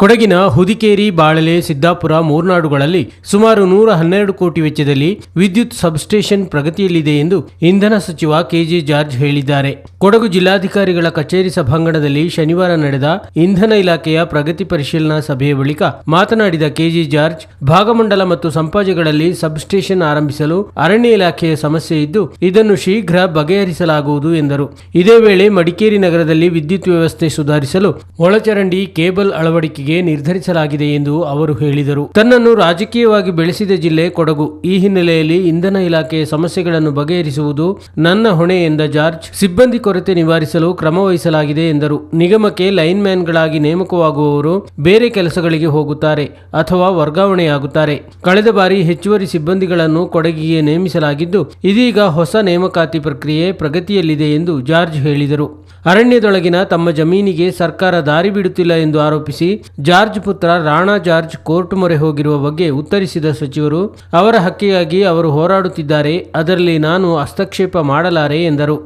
ಕೊಡಗಿನ ಹುದಿಕೇರಿ, ಬಾಳಲೆ, ಸಿದ್ದಾಪುರ ಮೂರ್ನಾಡುಗಳಲ್ಲಿ ಸುಮಾರು ನೂರ ಹನ್ನೆರಡು ಕೋಟಿ ವೆಚ್ಚದಲ್ಲಿ ವಿದ್ಯುತ್ ಸಬ್ಸ್ಟೇಷನ್ ಪ್ರಗತಿಯಲ್ಲಿದೆ ಎಂದು ಇಂಧನ ಸಚಿವ ಕೆಜೆ ಜಾರ್ಜ್ ಹೇಳಿದ್ದಾರೆ. ಕೊಡಗು ಜಿಲ್ಲಾಧಿಕಾರಿಗಳ ಕಚೇರಿ ಸಭಾಂಗಣದಲ್ಲಿ ಶನಿವಾರ ನಡೆದ ಇಂಧನ ಇಲಾಖೆಯ ಪ್ರಗತಿ ಪರಿಶೀಲನಾ ಸಭೆಯ ಬಳಿಕ ಮಾತನಾಡಿದ ಕೆಜೆ ಜಾರ್ಜ್, ಭಾಗಮಂಡಲ ಮತ್ತು ಸಂಪಾಜೆಗಳಲ್ಲಿ ಸಬ್ಸ್ಟೇಷನ್ ಆರಂಭಿಸಲು ಅರಣ್ಯ ಇಲಾಖೆಯ ಸಮಸ್ಯೆ ಇದ್ದು, ಇದನ್ನು ಶೀಘ್ರ ಬಗೆಹರಿಸಲಾಗುವುದು ಎಂದರು. ಇದೇ ವೇಳೆ ಮಡಿಕೇರಿ ನಗರದಲ್ಲಿ ವಿದ್ಯುತ್ ವ್ಯವಸ್ಥೆ ಸುಧಾರಿಸಲು ಒಳಚರಂಡಿ ಕೇಬಲ್ ಅಳವಡಿಕೆಗೆ ನಿರ್ಧರಿಸಲಾಗಿದೆ ಎಂದು ಅವರು ಹೇಳಿದರು. ತನ್ನನ್ನು ರಾಜಕೀಯವಾಗಿ ಬೆಳೆಸಿದ ಜಿಲ್ಲೆ ಕೊಡಗು. ಈ ಹಿನ್ನೆಲೆಯಲ್ಲಿ ಇಂಧನ ಇಲಾಖೆಯ ಸಮಸ್ಯೆಗಳನ್ನು ಬಗೆಹರಿಸುವುದು ನನ್ನ ಹೊಣೆ ಎಂದ ಜಾರ್ಜ್. ಸಿಬ್ಬಂದಿ ಕೊರತೆ ನಿವಾರಿಸಲು ಕ್ರಮ ವಹಿಸಲಾಗಿದೆ ಎಂದರು. ನಿಗಮಕ್ಕೆ ಲೈನ್ ಮ್ಯಾನ್ಗಳಾಗಿ ನೇಮಕವಾಗುವವರು ಬೇರೆ ಕೆಲಸಗಳಿಗೆ ಹೋಗುತ್ತಾರೆ ಅಥವಾ ವರ್ಗಾವಣೆಯಾಗುತ್ತಾರೆ. ಕಳೆದ ಬಾರಿ ಹೆಚ್ಚುವರಿ ಸಿಬ್ಬಂದಿಗಳನ್ನು ಕೊಡಗಿಗೆ ನೇಮಿಸಲಾಗಿದ್ದು, ಇದೀಗ ಹೊಸ ನೇಮಕಾತಿ ಪ್ರಕ್ರಿಯೆ ಪ್ರಗತಿಯಲ್ಲಿದೆ ಎಂದು ಜಾರ್ಜ್ ಹೇಳಿದರು. ಅರಣ್ಯದೊಳಗಿನ ತಮ್ಮ ಜಮೀನಿಗೆ ಸರ್ಕಾರ ದಾರಿ ಬಿಡುತ್ತಿಲ್ಲ ಎಂದು ಆರೋಪಿಸಿ ಜಾರ್ಜ್ ಪುತ್ರ ರಾಣಾ ಜಾರ್ಜ್ ಕೋರ್ಟ್ ಮೊರೆ ಹೋಗಿರುವ ಬಗ್ಗೆ ಉತ್ತರಿಸಿದ ಸಚಿವರು ಅವರ ಹಕ್ಕಿಗಾಗಿ ಅವರು ಹೋರಾಡುತ್ತಿದ್ದಾರೆ ಅದರಲ್ಲಿ ನಾನು ಹಸ್ತಕ್ಷೇಪ ಮಾಡಲಾರೆ ಎಂದರು.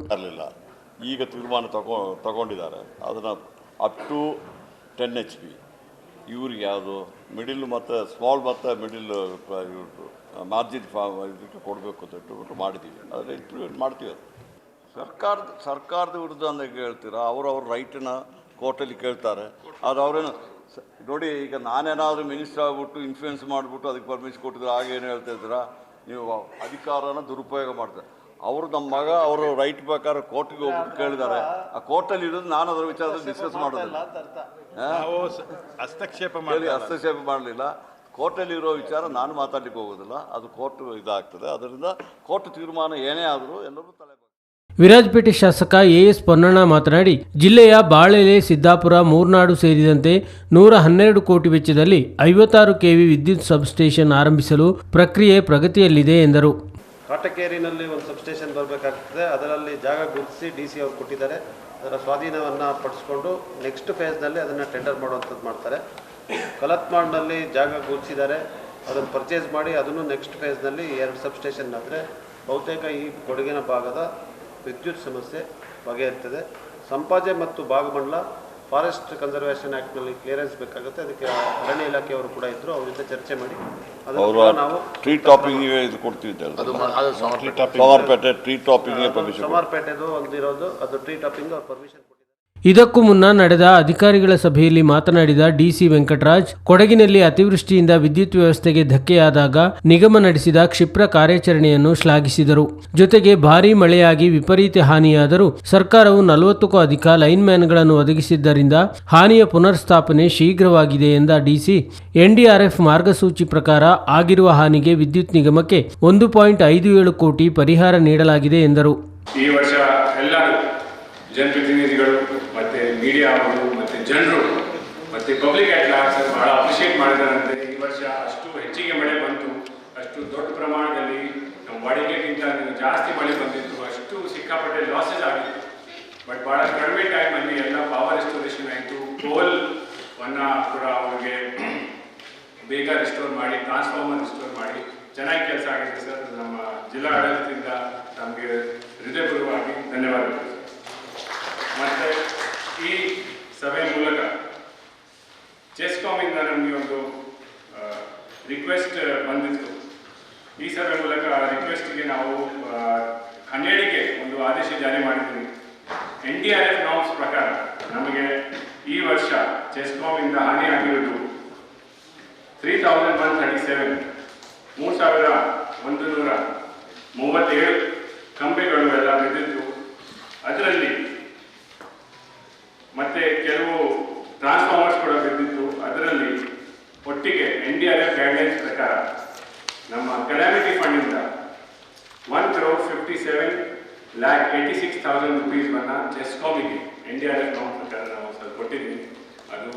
ಈಗ ತೀರ್ಮಾನ ತಗೊ ತಗೊಂಡಿದ್ದಾರೆ. ಅದನ್ನು up to ten H P ಇವ್ರಿಗೆ ಯಾವುದು ಮಿಡಿಲ್ ಮತ್ತು ಸ್ಮಾಲ್ ಮತ್ತು ಮಿಡಿಲ್ ಮಾರ್ಜಿನ್ ಫಾರ್ಮ್ ಇದಕ್ಕೆ ಕೊಡಬೇಕು ಅಂತ ಇಟ್ಟುಬಿಟ್ಟು ಮಾಡಿದ್ದೀವಿ ಆದರೆ ಇಂಪ್ಲಿಮೆಂಟ್ ಮಾಡ್ತೀವಿ ಅದು. ಸರ್ಕಾರದ ಸರ್ಕಾರದ ವಿರುದ್ಧ ಅಂದಾಗ ಹೇಳ್ತೀರಾ? ಅವರು ಅವ್ರ ರೈಟನ್ನ ಕೋರ್ಟಲ್ಲಿ ಕೇಳ್ತಾರೆ. ಅದು ಅವರೇನು ನೋಡಿ ಈಗ ನಾನೇನಾದರೂ ಮಿನಿಸ್ಟರ್ ಆಗ್ಬಿಟ್ಟು ಇನ್ಫ್ಲೂಯೆನ್ಸ್ ಮಾಡಿಬಿಟ್ಟು ಅದಕ್ಕೆ ಪರ್ಮಿಷನ್ ಕೊಟ್ಟಿದ್ರೆ ಆಗೇನು ಹೇಳ್ತಾ ಇದ್ದೀರಾ? ನೀವು ಅಧಿಕಾರನ ದುರುಪಯೋಗ ಮಾಡ್ತಾರೆ ಅವರು ನಮ್ಮ ಮಗ ಅವರು ರೈಟ್ ಪ್ರಕಾರ ಕೋರ್ಟ್ಗೆ ಹೋಗ್ಬಿಟ್ಟು ಕೇಳಿದ್ದಾರೆ. ಆ ಕೋರ್ಟಲ್ಲಿ ಇರೋದು ನಾನು ಅದರ ವಿಚಾರದಲ್ಲಿ ಡಿಸ್ಕಸ್ ಮಾಡೋದಿಲ್ಲ ಹಸ್ತಕ್ಷೇಪ ಮಾಡಿ ಹಸ್ತಕ್ಷೇಪ ಮಾಡಲಿಲ್ಲ. ಕೋರ್ಟಲ್ಲಿ ಇರೋ ವಿಚಾರ ನಾನು ಮಾತಾಡ್ಲಿಕ್ಕೆ ಹೋಗೋದಿಲ್ಲ. ಅದು ಕೋರ್ಟ್ ಇದಾಗ್ತದೆ. ಅದರಿಂದ ಕೋರ್ಟ್ ತೀರ್ಮಾನ ಏನೇ ಆದರೂ ಎಲ್ಲರೂ ತಲೆ ವಿರಾಜಪೇಟೆ ಶಾಸಕ ಎಎಸ್ ಪೊನ್ನಣ್ಣ ಮಾತನಾಡಿ, ಜಿಲ್ಲೆಯ ಬಾಳೆಲೆ, ಸಿದ್ದಾಪುರ, ಮೂರ್ನಾಡು ಸೇರಿದಂತೆ ನೂರ ಹನ್ನೆರಡು ಕೋಟಿ ವೆಚ್ಚದಲ್ಲಿ ಐವತ್ತಾರು ಕೆವಿ ವಿದ್ಯುತ್ ಸಬ್ಸ್ಟೇಷನ್ ಆರಂಭಿಸಲು ಪ್ರಕ್ರಿಯೆ ಪ್ರಗತಿಯಲ್ಲಿದೆ ಎಂದರು. ಕಾಟಕೇರಿನಲ್ಲಿ ಒಂದು ಸಬ್ಸ್ಟೇಷನ್ ಬರಬೇಕಾಗ್ತದೆ. ಅದರಲ್ಲಿ ಜಾಗ ಗುರುತಿಸಿ ಡಿ ಸಿ ಅವರು ಕೊಟ್ಟಿದ್ದಾರೆ. ಅದರ ಸ್ವಾಧೀನವನ್ನು ಪಡಿಸ್ಕೊಂಡು ನೆಕ್ಸ್ಟ್ ಫೇಸ್ನಲ್ಲಿ ಅದನ್ನು ಟೆಂಡರ್ ಮಾಡುವಂಥದ್ದು ಮಾಡ್ತಾರೆ. ಕಲತ್ಮಾಡ್ನಲ್ಲಿ ಜಾಗ ಗುರುತಿಸಿದ್ದಾರೆ. ಅದನ್ನು ಪರ್ಚೇಸ್ ಮಾಡಿ ಅದನ್ನು ನೆಕ್ಸ್ಟ್ ಫೇಸ್ನಲ್ಲಿ ಎರಡು ಸಬ್ಸ್ಟೇಷನ್ ಆದರೆ ಬಹುತೇಕ ಈ ಕೊಡಗಿನ ಭಾಗದ ವಿದ್ಯುತ್ ಸಮಸ್ಯೆ ಬಗೆಹರ್ತದೆ. ಸಂಪಾಜೆ ಮತ್ತು ಭಾಗಮಂಡಲ ಫಾರೆಸ್ಟ್ ಕನ್ಸರ್ವೇಷನ್ ಆ್ಯಕ್ಟ್ನಲ್ಲಿ ಕ್ಲಿಯರೆನ್ಸ್ ಬೇಕಾಗುತ್ತೆ. ಅದಕ್ಕೆ ಅರಣ್ಯ ಇಲಾಖೆಯವರು ಕೂಡ ಇದ್ದರು ಅವರಿಂದ ಚರ್ಚೆ ಮಾಡಿ. ಅದನ್ನು ನಾವು ಟ್ರೀ ಟಾಪಿಂಗ್ ಇದು ಕೊಡ್ತಿದ್ದೆ ಸೋಮಾರ್ಪೇಟೆ ಟ್ರೀ ಒಂದಿರೋದು. ಅದು ಟ್ರೀ ಟಾಪಿಂಗ್ ಅವ್ರು ಪರ್ಮಿಷನ್ ಇದಕ್ಕೂ ಮುನ್ನ ನಡೆದ ಅಧಿಕಾರಿಗಳ ಸಭೆಯಲ್ಲಿ ಮಾತನಾಡಿದ ಡಿಸಿ ವೆಂಕಟರಾಜ್, ಕೊಡಗಿನಲ್ಲಿ ಅತಿವೃಷ್ಟಿಯಿಂದ ವಿದ್ಯುತ್ ವ್ಯವಸ್ಥೆಗೆ ಧಕ್ಕೆಯಾದಾಗ ನಿಗಮ ನಡೆಸಿದ ಕ್ಷಿಪ್ರ ಕಾರ್ಯಾಚರಣೆಯನ್ನು ಶ್ಲಾಘಿಸಿದರು. ಜೊತೆಗೆ ಭಾರೀ ಮಳೆಯಾಗಿ ವಿಪರೀತ ಹಾನಿಯಾದರೂ ಸರ್ಕಾರವು ನಲವತ್ತಕ್ಕೂ ಅಧಿಕ ಲೈನ್ ಮ್ಯಾನ್ಗಳನ್ನು ಒದಗಿಸಿದ್ದರಿಂದ ಹಾನಿಯ ಪುನರ್ಸ್ಥಾಪನೆ ಶೀಘ್ರವಾಗಿದೆ ಎಂದ ಡಿಸಿ. ಎನ್ಡಿಆರ್ಎಫ್ ಮಾರ್ಗಸೂಚಿ ಪ್ರಕಾರ ಆಗಿರುವ ಹಾನಿಗೆ ವಿದ್ಯುತ್ ನಿಗಮಕ್ಕೆ ಒಂದು ಪಾಯಿಂಟ್ ಐದು ಏಳು ಕೋಟಿ ಪರಿಹಾರ ನೀಡಲಾಗಿದೆ ಎಂದರು. ಜನಪ್ರತಿನಿಧಿಗಳು, ಮತ್ತು ಮೀಡಿಯಾ ಅವರು, ಮತ್ತು ಜನರು, ಮತ್ತು ಪಬ್ಲಿಕ್ ಆಟ್ ಲಾರ್ಜ್ ಬಹಳ ಅಪ್ರಿಷಿಯೇಟ್ ಮಾಡಿದಾರಂತೆ. ಈ ವರ್ಷ ಅಷ್ಟು ಹೆಚ್ಚಿಗೆ ಮಳೆ ಬಂತು, ಅಷ್ಟು ದೊಡ್ಡ ಪ್ರಮಾಣದಲ್ಲಿ ನಮ್ಮ ವಾಡಿಕೆಗಿಂತ ಜಾಸ್ತಿ ಮಳೆ ಬಂದಿತ್ತು, ಅಷ್ಟು ಸಿಕ್ಕಾಪಟ್ಟೆ ಲಾಸಸ್ ಆಗಿತ್ತು. ಬಟ್ ಬಹಳ ಕಡಿಮೆ ಟೈಮಲ್ಲಿ ಎಲ್ಲ ಪವರ್ ರೆಸ್ಟೋರೇಷನ್ ಆಯಿತು. ಕೋಲ್ ವನ್ನ ಕೂಡ ಅವ್ರಿಗೆ ಬೇಗ ರಿಸ್ಟೋರ್ ಮಾಡಿ ಟ್ರಾನ್ಸ್ಫಾರ್ಮರ್ ರಿಸ್ಟೋರ್ ಮಾಡಿ, ಚೆನ್ನಾಗಿ ಕೆಲಸ ಆಗಿದೆ ಸರ್. ನಮ್ಮ ಜಿಲ್ಲಾ ಆಡಳಿತದಿಂದ ನಮಗೆ ಹೃದಯಪೂರ್ವವಾಗಿ ಧನ್ಯವಾದಗಳು. ಮತ್ತು ಈ ಸಭೆ ಮೂಲಕ ಚೆಸ್ಕಾಮಿಂದ ನಮಗೆ ಒಂದು ರಿಕ್ವೆಸ್ಟ್ ಬಂದಿತ್ತು. ಈ ಸಭೆ ಮೂಲಕ ರಿಕ್ವೆಸ್ಟ್ಗೆ ನಾವು ಹನ್ನೆರಡಿಗೆ ಒಂದು ಆದೇಶ ಜಾರಿ ಮಾಡಿದ್ದೀವಿ. N D R F norms ಪ್ರಕಾರ ನಮಗೆ ಈ ವರ್ಷ ಚೆಸ್ಕಾಮಿಂದ ಹಾನಿಯಾಗಿರುವುದು three thousand one thirty seven ಮೂರು ಸಾವಿರ ಒಂದು ನೂರ ಮೂವತ್ತೇಳು ಕಂಬೆಗಳು ಎಲ್ಲ ಬಿದ್ದಿತ್ತು ಅದರಲ್ಲಿ ಮತ್ತೆ ಕೆಲವು ಟ್ರಾನ್ಸ್ಫಾರ್ಮರ್ಸ್ ಕೂಡ ಬಿದ್ದಿತ್ತು. ಅದರಲ್ಲಿ ಒಟ್ಟಿಗೆ N D R F guidelines ಪ್ರಕಾರ ನಮ್ಮ calamity ಫಂಡಿಂದ one crore fifty seven lakh eighty six thousand ರುಪೀಸ್ವನ್ನು ಚೆಸ್ಕಾಮಿಗೆ ಎನ್ ಡಿ ಆರ್ ಎಫ್ ನಾವು ಪ್ರಕಾರ ನಾವು ಸ್ವಲ್ಪ ಕೊಟ್ಟಿದ್ವಿ. ಅದು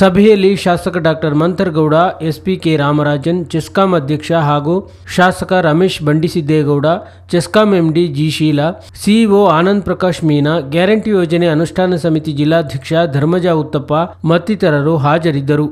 ಸಭೆಯಲ್ಲಿ ಶಾಸಕ doctor Mantar Gowda, SP K Ramarajan, Chescom ಅಧ್ಯಕ್ಷ ಹಾಗೂ ಶಾಸಕ Ramesh Bandisiddegowda, Chescom MD G Sheela, CEO Anand Prakash Meena, guarantee ಯೋಜನೆ ಅನುಷ್ಠಾನ ಸಮಿತಿ ಜಿಲ್ಲಾಧ್ಯಕ್ಷ ಧರ್ಮಜಾ ಉತ್ತಪ್ಪ ಮತ್ತಿತರರು ಹಾಜರಿದ್ದರು.